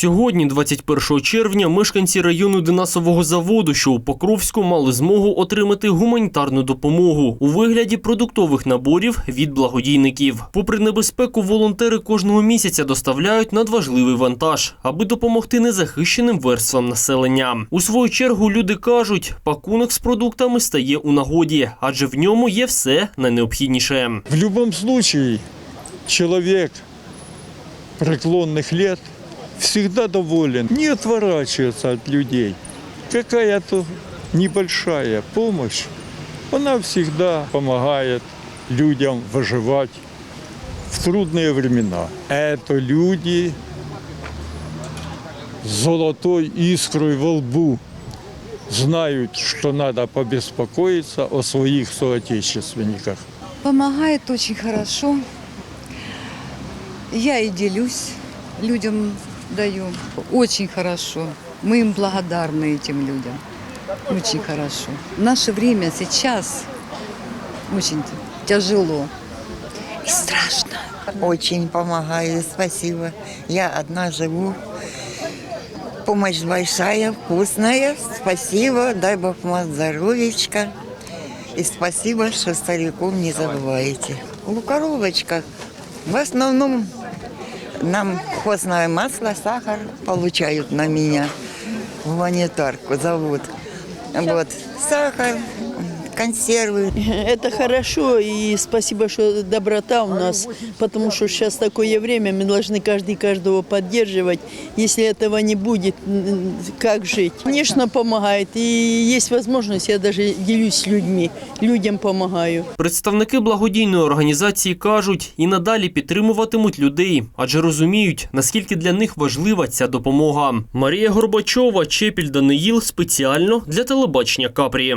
Сьогодні, 21 червня, мешканці району Динасового заводу, що у Покровську, мали змогу отримати гуманітарну допомогу у вигляді продуктових наборів від благодійників. Попри небезпеку, волонтери кожного місяця доставляють надважливий вантаж, аби допомогти незахищеним верствам населення. У свою чергу люди кажуть, пакунок з продуктами стає у нагоді, адже в ньому є все найнеобхідніше. В любом случае, человек преклонных лет всегда доволен, не отворачивается от людей. Какая-то небольшая помощь, она всегда помогает людям выживать в трудные времена. Это люди с золотой искрой во лбу знают, что надо побеспокоиться о своих соотечественниках. Помогает очень хорошо. Я и делюсь, людям даю. Очень хорошо. Мы им благодарны этим людям. Очень хорошо. В наше время сейчас очень тяжело и страшно. Очень помогаю, спасибо. Я одна живу. Помощь большая, вкусная. Спасибо, дай Бог вам здоровечка. И спасибо, что стариком не забываете. У коробочках в основном нам хозное масло, сахар получают на меня. Гуманитарку зовут. Вот, сахар, консервы, Это хорошо, и спасибо, что доброта у нас, потому что сейчас такое время, мы должны каждый каждого поддерживать. Если этого не будет, м, как жить? Конечно, помогает, и есть возможность, я даже делюсь с людьми, людям помогаю. Представники благодійної організації кажуть, і надалі підтримуватимуть людей, адже розуміють, наскільки для них важлива ця допомога. Марія Горбачова, Чепіль Даниїл спеціально для телебачення Капрі.